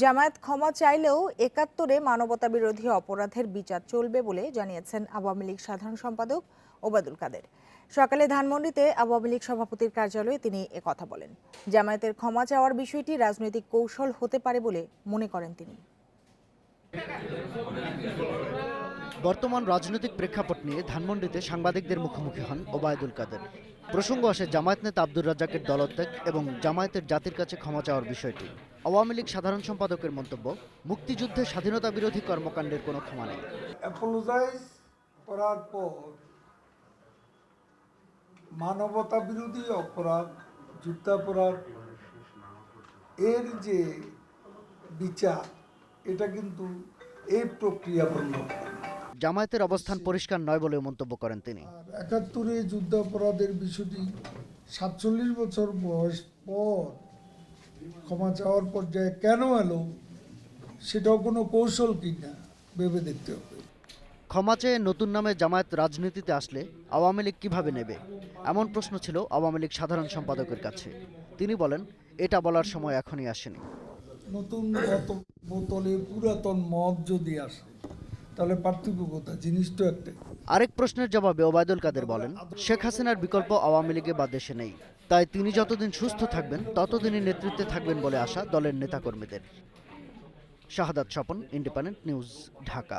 জামায়াত ক্ষমা চাইলেও একাত্তরে মানবতা বিরোধী অপরাধের বিচার চলবে বলে জানিয়েছেন আওয়ামী লীগ সাধারণ সম্পাদক ওবায়দুল কাদের। সকালে ধানমন্ডিতে আওয়ামী লীগ সভাপতির কার্যালয়ে তিনি কথা বলেন। জামায়াতের ক্ষমা চাওয়ার বিষয়টি রাজনৈতিক কৌশল হতে পারে বলে মনে করেন তিনি। বর্তমান রাজনৈতিক প্রেক্ষাপট নিয়ে ধানমন্ডিতে সাংবাদিকদের মুখোমুখি হন ওবায়দুল কাদের। প্রসঙ্গ আসে জামায়াত নেতা আব্দুর রাজ্জাকের দলত্যাগ এবং জামায়াতের জাতির কাছে ক্ষমা চাওয়ার বিষয়টি। আওয়ামী লীগ সাধারণ সম্পাদকের মন্তব্য, মুক্তিযুদ্ধে স্বাধীনতা বিরোধী কর্মকাণ্ডের কোনো ক্ষমা নেই। করার পর মানবতা বিরোধী অপরাধ, যুদ্ধাপরাধ, এর যে বিচার, এটা কিন্তু এই প্রক্রিয়া বন্ধ জামায়াতের অবস্থান পরিষ্কার নয় বলেও মন্তব্য করেন তিনি। একাত্তরে যুদ্ধাপরাধের বিষয়টি সাতচল্লিশ বছর বয়স পর ক্ষমা চাওয়ার পর্যায়ে কেন এলো সেটাও কোনো কৌশল কিনা ভেবে দেখতে হবে। ক্ষমা চেয়ে নতুন নামে জামায়াত রাজনীতিতে আসলে আওয়ামী লীগ কীভাবে নেবে? এমন প্রশ্ন ছিল আওয়ামী লীগ সাধারণ সম্পাদকের কাছে। তিনি বলেন এটা বলার সময় এখনই আসেনি। নতুন বোতলে পুরাতন মদ যদি আসে তাহলে পার্থক্য কোথায়? জিনিস তো একটা আরেক প্রশ্নের জবাবে ওবায়দুল কাদের বলেন, শেখ হাসিনার বিকল্প আওয়ামী লীগে বা দেশে নেই। তাই তিনি যতদিন সুস্থ থাকবেন, ততদিনই নেতৃত্বে থাকবেন বলে আশা দলের নেতাকর্মীদের। Shahadat Swapan, Independent News, Dhaka.